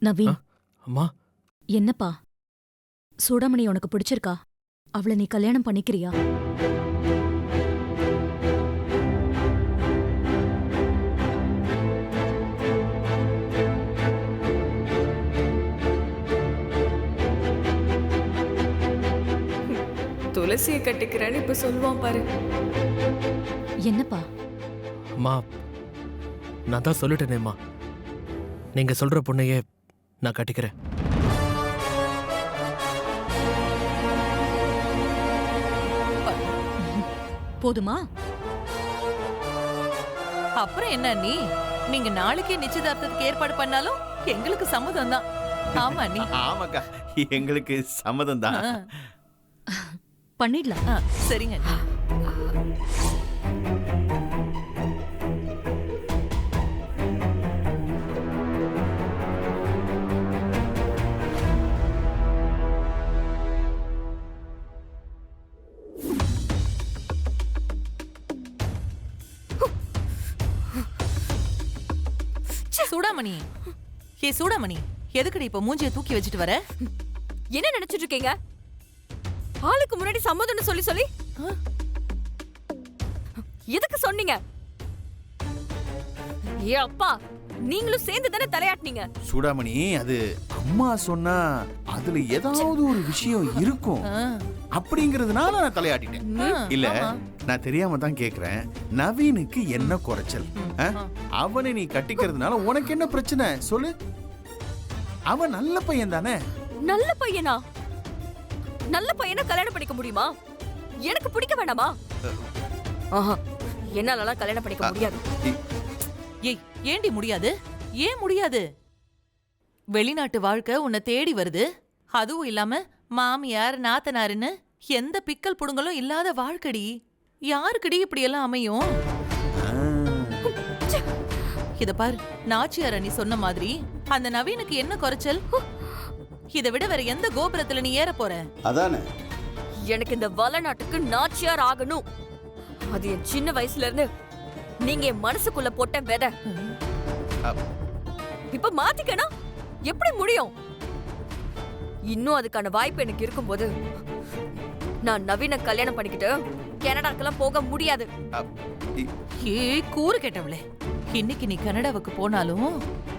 நவீன். அம்மா. என்னப்பா? சூடாமணி உனக்கு பிடிச்சிருக்கா? அவளை நீ கல்யாணம் பண்ணிக்கிறியா? துளசியை கட்டிக்கிறேன்னு இப்ப சொல்லுவான் பாரு. என்னப்பா? அம்மா நான் தான் சொல்லிட்டேனேம்மா. நீங்க சொல்ற பொண்ணையே நான் கட்டிக்கிறேன். போதுமா? அப்புறம் என்ன நீ? நீங்க நாளைக்கே நிச்சயதார்த்தத்துக்கு ஏற்பாடு பண்ணாலும் எங்களுக்கு சம்மதம் தான் ஆமா நீ. ஆமாக்கா எங்களுக்கு சம்மதம் தான் பண்ணிடலாம். சரிங்க. சூடாமணி. ஏ சூடாமணி எதுக்குடி இப்ப மூஞ்சிய தூக்கி வச்சுட்டு வர? என்ன நினைச்சிட்டு இருக்கீங்க? ஆளுக்கு முன்னாடி சம்மதம்னு சொல்லி சொல்லி. எதுக்கு சொன்னீங்க? ஏ அப்பா நீங்களும் சேர்ந்து தானே தலையாட்டினீங்க? சூடாமணி அது அம்மா சொன்னா அதுல ஏதாவது ஒரு விஷயம் இருக்கும். ஆ, அப்படிங்கறதுனால நான் தலையாட்டிட்டேன். இல்ல. நான் தெரியாம தான் கேக்குறேன். நவீனுக்கு என்ன குறைச்சல்? அவனை நீ கட்டிக்கிறதுனால உனக்கு என்ன பிரச்சனை? சொல்லு. அவன் நல்ல பையன் தானே? நல்ல பையனா? நல்ல பையனை கல்யாணம் பண்ணிக்க முடியுமா? எனக்கு பிடிக்க வேண்டாமா ஆஹா என்னாலலாம் கல்யாணம் பண்ணிக்க முடியாது. ஏய் ஏண்டி முடியாது? ஏன் முடியாது? வெளிநாட்டு வாழ்க்கை உன்னை தேடி வருது. அதுவும் இல்லாம மாமியார் நாத்தனாருன்னு எந்த பிக்கல் புடுங்கலும் இல்லாத வாழ்க்கடி. யாருக்குடி இப்படி எல்லாம் அமையும் இத பாரு நாச்சியார் அண்ணி சொன்ன மாதிரி அந்த நவீனுக்கு என்ன குறைச்சல்? இதை விட வேற எந்த கோபுரத்துல நீ ஏற போற? அதானே. எனக்கு இந்த வளநாட்டுக்கு நாச்சியார் ஆகணும். அது என் சின்ன வயசுல இருந்து நீங்க என் மனசுக்குள்ள போட்ட விதை. இப்ப மாத்திக்கணும். எப்படி முடியும்? இன்னும் அதுக்கான வாய்ப்பு எனக்கு இருக்கும்போது நான் நவீன கல்யாணம் பண்ணிக்கிட்டு கனடாக்கெல்லாம் போக முடியாது. ஏ கூறு கேட்டவளே. இன்னைக்கு நீ கனடாவுக்கு போனாலும்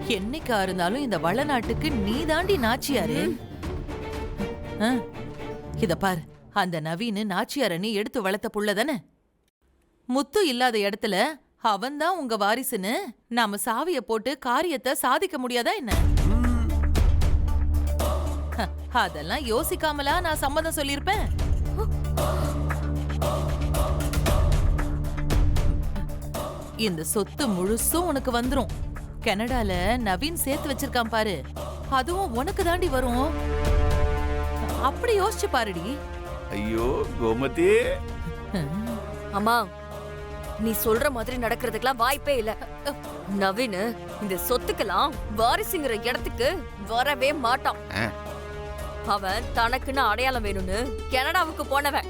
என்னைக்கா இருந்தாலும் இந்த வளநாட்டுக்கு நீ தாண்டி நாச்சியாரு. ஆ, இத பாரு அந்த நவீனு நாச்சியார நீ எடுத்து வளர்த்த புள்ள தானே? முத்து இல்லாத இடத்துல அவன்தான் உங்க வாரிசுன்னு நாம சாவிய போட்டு காரியத்தை சாதிக்க முடியாதா என்ன? அதெல்லாம் யோசிக்காமலா நான் சம்மதம் சொல்லியிருப்பேன். இந்த சொத்து முழுசும் உனக்கு வந்துரும். கனடால நவீன் சேர்த்து வச்சிருக்கான் பாரு. அதுவும் உனக்கு தாண்டி வரும். அப்படி யோசிச்சு பாருடி. ஐயோ கோமதி. அம்மா நீ சொல்ற மாதிரி நடக்கிறதுக்கெல்லாம் வாய்ப்பே இல்ல. நவீன் இந்த சொத்துக்கெல்லாம் வாரிசுங்கிற இடத்துக்கு வரவே மாட்டான். அவன் தனக்குன்னு அடையாளம் வேணும்னு கனடாவுக்கு போனவன்.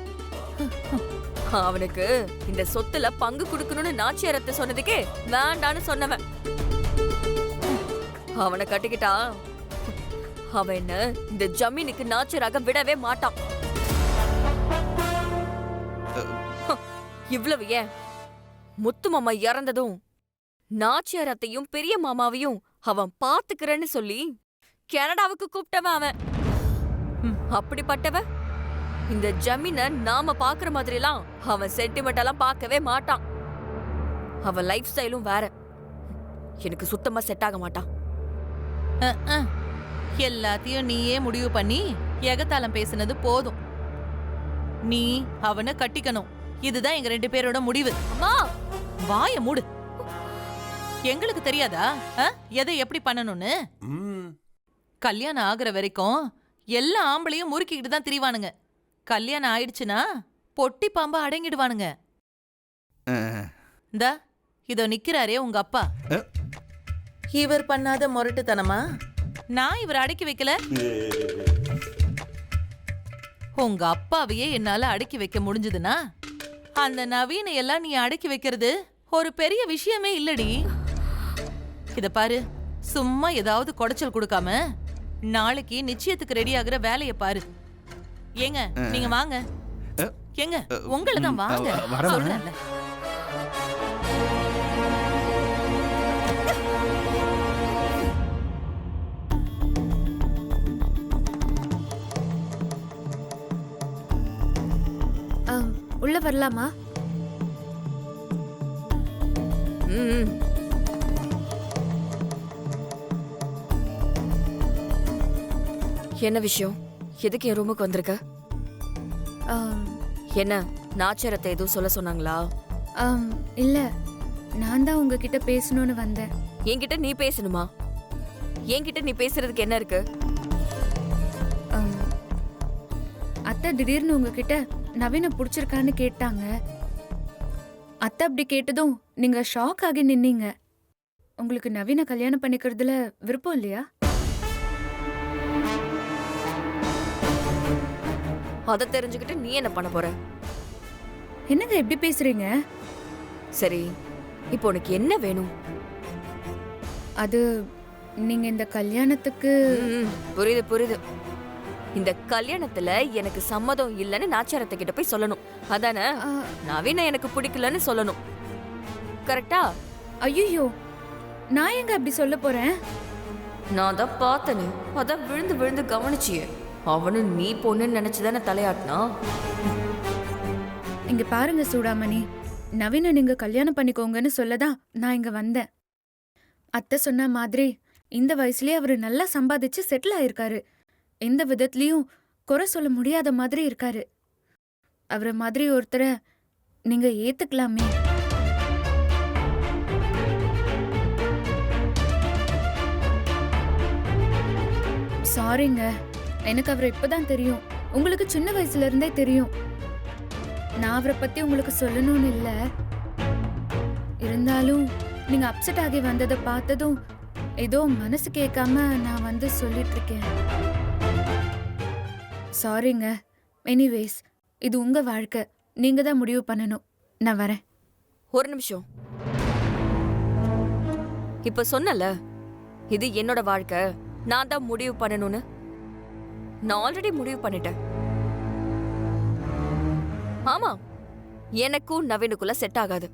அவனுக்கு இந்த சொத்துல பங்கு கொடுக்கணும்னு நாச்சியாரத்தை சொன்னதுக்கே வேண்டான்னு சொன்னவன். அவனை கட்டிக்கிட்டா அவன் என்ன இந்த ஜமீனுக்கு நாச்சராக விடவே மாட்டான். இவ்வளவு ஏன்? முத்து மாமா இறந்ததும் நாச்சியாரத்தையும் பெரிய மாமாவையும் அவன் பாத்துக்கிறேன்னு சொல்லி கனடாவுக்கு கூப்பிட்டவன் அவன். ம், அப்படிப்பட்டவன் இந்த ஜமீன நாம பாக்குற மாதிரிலாம் அவன் சென்டிமெண்ட் எல்லாம் பார்க்கவே மாட்டான். அவன் லைஃப் ஸ்டைலும் வேற. எனக்கு சுத்தமா செட் ஆக மாட்டான். எல்லாத்தையும் நீயே முடிவு பண்ணி எகத்தாளம் பேசுனது போதும். நீ அவனை கட்டிக்கணும். இதுதான் எங்க ரெண்டு பேரோட முடிவு. அம்மா! வாய மூடு. எங்களுக்கு தெரியாதா? எதை எப்படி பண்ணணும்னு? கல்யாணம் ஆகுற வரைக்கும் எல்லா ஆம்பளையும் முறுக்கிக்கிட்டு தான் திரிவானுங்க. கல்யாணம் ஆயிடுச்சுன்னா பொட்டி பாம்பா அடங்கிடுவானுங்க. இந்தா இதோ நிக்கிறாரே உங்க அப்பா. இவர் பண்ணாத முரட்டுத்தனமா? நான் இவர் அடக்கி வைக்கல? உங்க அப்பாவையே என்னால அடக்கி வைக்க முடிஞ்சதுன்னா அந்த நவீன எல்லாம் நீ அடக்கி வைக்கிறது ஒரு பெரிய விஷயமே இல்லடி. இத பாரு சும்மா ஏதாவது குடைச்சல் கொடுக்காம நாளைக்கு நிச்சயத்துக்கு ரெடி ஆகுற வேலைய பாரு. ஏங்க நீங்க வாங்க. ஏங்க உங்களை தான் வாங்க. சொல்றேன்ல. உள்ள வரலாமா? என்ன விஷயம்? எதுக்கு என் ரூமுக்கு வந்திருக்க? என்ன நாச்சரத்தை எதுவும் சொல்ல சொன்னாங்களா? இல்ல. நான் தான் உங்ககிட்ட பேசணும்னு வந்தேன். என்கிட்ட நீ பேசணுமா? என்கிட்ட நீ பேசுறதுக்கு என்ன இருக்கு? அத்தை திடீர்னு உங்ககிட்ட நவீன பிடிச்சிருக்கான்னு கேட்டாங்க. அத்தை அப்படி கேட்டதும் நீங்க ஷாக் ஆகி நின்னீங்க. உங்களுக்கு நவீன கல்யாணம் பண்ணிக்கிறதுல விருப்பம் இல்லையா? அதை தெரிஞ்சுக்கிட்டு நீ என்ன பண்ண போற? என்னங்க எப்படி பேசுறீங்க? சரி இப்போ உனக்கு என்ன வேணும்? அது நீங்க இந்த கல்யாணத்துக்கு ம், புரியுது புரியுது. இந்த கல்யாணத்துல எனக்கு சம்மதம் இல்லைன்னு நாச்சாரத்தை கிட்ட போய் சொல்லணும். அதானே? ஆ, நவீன எனக்கு பிடிக்கலன்னு சொல்லணும். கரெக்டா? ஐயையோ நான் எங்க அப்படி சொல்ல போறேன்? நான் தான் பார்த்தனே அதான் விழுந்து விழுந்து கவனிச்சியே. அவனும் நீ பொண்ணுன்னு நினைச்சுதானே தலையாட்டினா? இங்க பாருங்க சூடாமணி. நவீன நீங்க கல்யாணம் பண்ணிக்கோங்கன்னு சொல்லதான் நான் இங்க வந்தேன். அத்தை சொன்ன மாதிரி இந்த வயசுலயே அவரு நல்லா சம்பாதிச்சு செட்டில் ஆயிருக்காரு. எந்த விதத்துலயும் குறை சொல்ல முடியாத மாதிரி இருக்காரு. அவரை மாதிரி ஒருத்தரை நீங்க ஏத்துக்கலாமே. சாரிங்க எனக்கு அவரை இப்பதான் தெரியும். உங்களுக்கு சின்ன வயசுல இருந்தே தெரியும். நான் அவரை பத்தி உங்களுக்கு சொல்லணும்னு இல்ல. இருந்தாலும் நீங்க அப்செட் ஆகி வந்ததை பார்த்ததும் ஏதோ மனசு கேட்காம நான் வந்து சொல்லிட்டு இருக்கேன். சாரிங்க எனிவேஸ் இது உங்க வாழ்க்கை. நீங்க தான் முடிவு பண்ணணும். நான் வரேன். ஒரு நிமிஷம். இப்ப சொன்னல இது என்னோட வாழ்க்கை. நான் தான் முடிவு பண்ணணும்னு. நான் ஆல்ரெடி முடிவு பண்ணிட்டேன். ஆமா எனக்கும் நவீனுக்குள்ள செட் ஆகாது.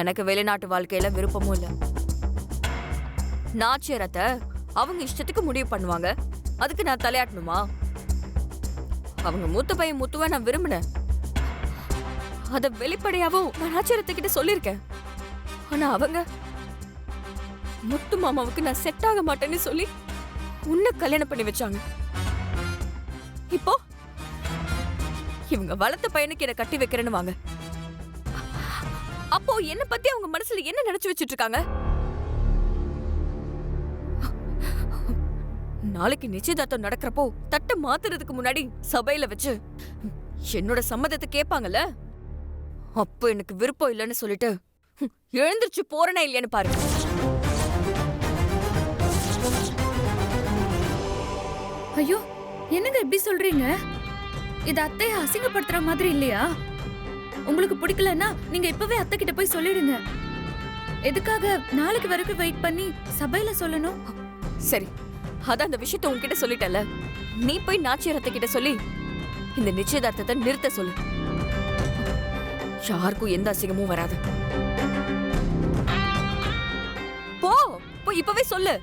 எனக்கு வெளிநாட்டு வாழ்க்கையில விருப்பமும் இல்ல. நாச்சியரத்தை அவங்க இஷ்டத்துக்கு முடிவு பண்ணுவாங்க. அதுக்கு நான் தலையாட்டணுமா? அவங்க மூத்த பையன் முத்துவ நான் விரும்பினேன். அத வெளிப்படையாவும் நான் ஆச்சரியத்துக்கிட்ட சொல்லியிருக்கேன். ஆனா அவங்க முத்து மாமாவுக்கு நான் செட் ஆக மாட்டேன்னு சொல்லி உன்னை கல்யாணம் பண்ணி வச்சாங்க. இப்போ? இவங்க வளர்த்த பையனுக்கு என்ன கட்டி வைக்கிறேன்னு வாங்க. அப்போ என்ன பத்தி அவங்க மனசுல என்ன நினைச்சு வச்சிட்டு இருக்காங்க நாளைக்கு நிச்சயதார்த்தம் நடக்கிறப்போ தட்டை மாத்துறதுக்கு முன்னாடி சபையில வச்சு என்னோட சம்மதத்தை கேட்பாங்கல்ல அப்போ எனக்கு விருப்பம் இல்லைன்னு சொல்லிட்டு எழுந்திருச்சு போறேனா இல்லையான்னு பாருங்க. ஐயோ! என்னங்க இப்படி சொல்றீங்க? இது அத்தையை அசிங்கப்படுத்துற மாதிரி இல்லையா? உங்களுக்கு பிடிக்கலன்னா நீங்க இப்பவே அத்தை கிட்ட போய் சொல்லிடுங்க. எதுக்காக நாளைக்கு வரைக்கும் வெயிட் பண்ணி சபையில சொல்லணும்? சரி அதான் அந்த விஷயத்த உன்கிட்ட சொல்லிட்டல நீ போய் நாச்சியாரத்தை கிட்ட சொல்லி இந்த நிச்சயதார்த்தத்தை நிறுத்த சொல்லு. யாருக்கும் எந்த அசிங்கமும் வராது. போ போய் இப்பவே சொல்லு.